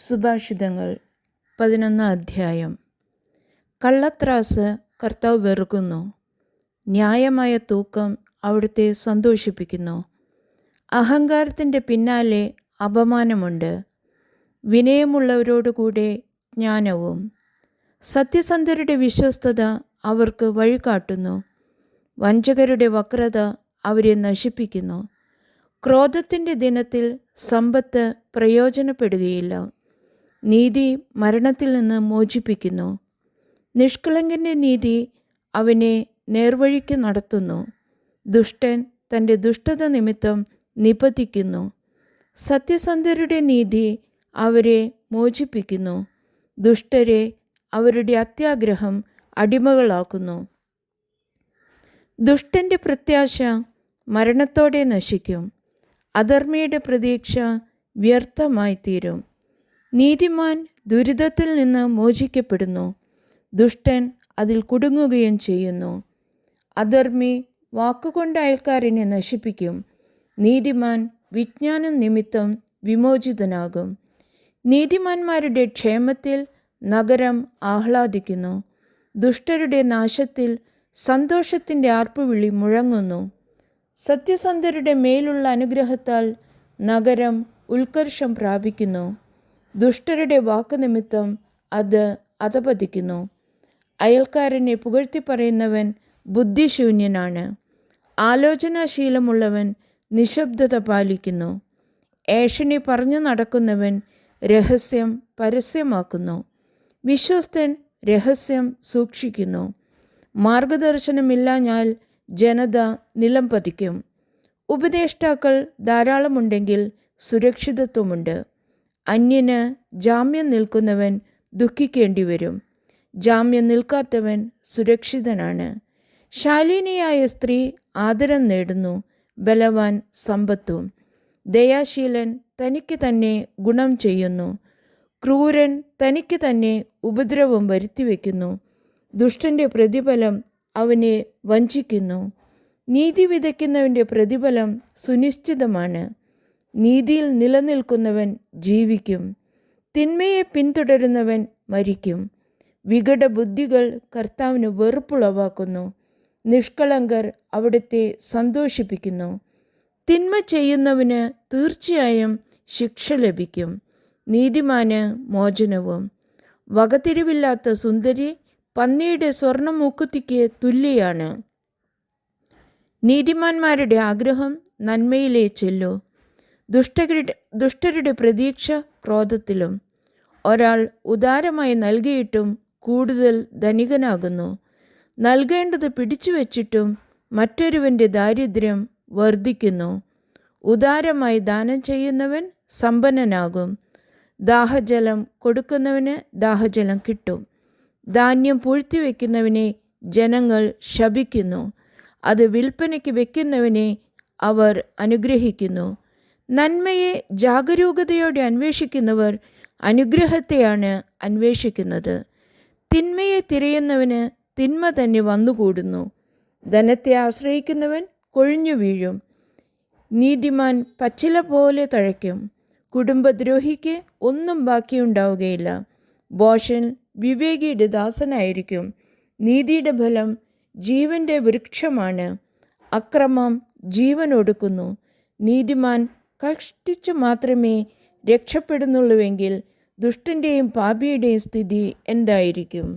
സുഭാഷിതങ്ങൾ. പതിനൊന്നാം അധ്യായം. കള്ളത്രാസ് കർത്താവ് വെറുക്കുന്നു. ന്യായമായ തൂക്കം അവിടുത്തെ സന്തോഷിപ്പിക്കുന്നു. അഹങ്കാരത്തിന്റെ പിന്നാലെ അപമാനമുണ്ട്. വിനയമുള്ളവരോടുകൂടെ ജ്ഞാനവും. സത്യസന്ധരുടെ വിശ്വസ്തത അവർക്ക് വഴികാട്ടുന്നു. വഞ്ചകരുടെ വക്രത അവരെ നശിപ്പിക്കുന്നു. ക്രോധത്തിന്റെ ദിനത്തിൽ സമ്പത്ത് പ്രയോജനപ്പെടുകയില്ല. നീതി മരണത്തിൽ നിന്ന് മോചിപ്പിക്കുന്നു. നിഷ്കളങ്കന്റെ നീതി അവനെ നേർവഴിക്ക് നടത്തുന്നു. ദുഷ്ടൻ തന്റെ ദുഷ്ടത നിമിത്തം നിപതിക്കുന്നു. സത്യസന്ധരുടെ നീതി അവരെ മോചിപ്പിക്കുന്നു. ദുഷ്ടരെ അവരുടെ അത്യാഗ്രഹം അടിമകളാക്കുന്നു. ദുഷ്ടന്റെ പ്രത്യാശ മരണത്തോടെ നശിക്കും. അധർമ്മിയുടെ പ്രതീക്ഷ വ്യർത്ഥമായി തീരും നീതിമാൻ ദുരിതത്തിൽ നിന്ന് മോചിക്കപ്പെടുന്നു. ദുഷ്ടൻ അതിൽ കുടുങ്ങുകയും ചെയ്യുന്നു. അധർമ്മി വാക്കുകൊണ്ട് അയൽക്കാരനെ നശിപ്പിക്കും. നീതിമാൻ വിജ്ഞാനം നിമിത്തം വിമോചിതനാകും. നീതിമാന്മാരുടെ ക്ഷേമത്തിൽ നഗരം ആഹ്ലാദിക്കുന്നു. ദുഷ്ടരുടെ നാശത്തിൽ സന്തോഷത്തിന്റെ ആർപ്പുവിളി മുഴങ്ങുന്നു. സത്യസന്ധരുടെ മേലുള്ള അനുഗ്രഹത്താൽ നഗരം ഉത്കർഷം പ്രാപിക്കുന്നു. ദുഷ്ടരുടെ വാക്കുനിമിത്തം അത് അധപതിക്കുന്നു. അയൽക്കാരനെ പുകഴ്ത്തി പറയുന്നവൻ ബുദ്ധിശൂന്യനാണ്. ആലോചനാശീലമുള്ളവൻ നിശബ്ദത പാലിക്കുന്നു. ഏഷണി പറഞ്ഞു നടക്കുന്നവൻ രഹസ്യം പരസ്യമാക്കുന്നു. വിശ്വസ്തൻ രഹസ്യം സൂക്ഷിക്കുന്നു. മാർഗദർശനമില്ലാഞ്ഞാൽ ജനത നിലം പതിക്കും. ഉപദേഷ്ടാക്കൾ ധാരാളമുണ്ടെങ്കിൽ സുരക്ഷിതത്വമുണ്ട്. അന്യന് ജാമ്യം നിൽക്കുന്നവൻ ദുഃഖിക്കേണ്ടി വരും ജാമ്യം നിൽക്കാത്തവൻ സുരക്ഷിതനാണ്. ശാലിനിയായ സ്ത്രീ ആദരം നേടുന്നു ബലവാൻ സമ്പത്തും. ദയാശീലൻ തനിക്ക് തന്നെ ഗുണം ചെയ്യുന്നു. ക്രൂരൻ തനിക്ക് തന്നെ ഉപദ്രവം വരുത്തിവെക്കുന്നു. ദുഷ്ടന്റെ പ്രതിഫലം അവനെ വഞ്ചിക്കുന്നു. നീതി വിതയ്ക്കുന്നവന്റെ പ്രതിഫലം സുനിശ്ചിതമാണ്. നീതിയിൽ നിലനിൽക്കുന്നവൻ ജീവിക്കും. തിന്മയെ പിന്തുടരുന്നവൻ മരിക്കും. വികട ബുദ്ധികൾ കർത്താവിന് വെറുപ്പുളവാക്കുന്നു. നിഷ്കളങ്കർ അവിടുത്തെ സന്തോഷിപ്പിക്കുന്നു. തിന്മ ചെയ്യുന്നവന് തീർച്ചയായും ശിക്ഷ ലഭിക്കും. നീതിമാന് മോചനവും. വകതിരിവില്ലാത്ത സുന്ദരി പന്നിയുടെ സ്വർണമൂക്കുത്തിക്ക് തുല്യാണ്. നീതിമാന്മാരുടെ ആഗ്രഹം നന്മയിലേ ചെല്ലൂ. ദുഷ്ടരുടെ ദുഷ്ടരുടെ പ്രതീക്ഷ ക്രോധത്തിലും ഒരാൾ ഉദാരമായി നൽകിയിട്ടും കൂടുതൽ ധനികനാകുന്നു. നൽകേണ്ടത് പിടിച്ചു വച്ചിട്ടും മറ്റൊരുവന്റെ ദാരിദ്ര്യം വർദ്ധിക്കുന്നു. ഉദാരമായി ദാനം ചെയ്യുന്നവൻ സമ്പന്നനാകും. ദാഹജലം കൊടുക്കുന്നവന് ദാഹജലം കിട്ടും. ധാന്യം പൂഴ്ത്തിവെക്കുന്നവനെ ജനങ്ങൾ ശപിക്കുന്നു. അത് വിൽപ്പനയ്ക്ക് വെക്കുന്നവനെ അവർ അനുഗ്രഹിക്കുന്നു. നന്മയെ ജാഗരൂകതയോടെ അന്വേഷിക്കുന്നവർ അനുഗ്രഹത്തെയാണ് അന്വേഷിക്കുന്നത്. തിന്മയെ തിരയുന്നവന് തിന്മ തന്നെ വന്നുകൂടുന്നു. ധനത്തെ ആശ്രയിക്കുന്നവൻ കൊഴിഞ്ഞു വീഴും. നീതിമാൻ പച്ചില പോലെ തഴയ്ക്കും. കുടുംബദ്രോഹിക്ക് ഒന്നും ബാക്കിയുണ്ടാവുകയില്ല. ബോഷൻ വിവേകിയുടെ ദാസനായിരിക്കും. നീതിയുടെ ഫലം ജീവന്റെ വൃക്ഷമാണ്. അക്രമം ജീവനൊടുക്കുന്നു. നീതിമാൻ കഷ്ടിച്ചു മാത്രമേ രക്ഷപ്പെടുന്നുള്ളൂവെങ്കിൽ ദുഷ്ടന്റെയും പാപിയുടെയും സ്ഥിതി എന്തായിരിക്കും?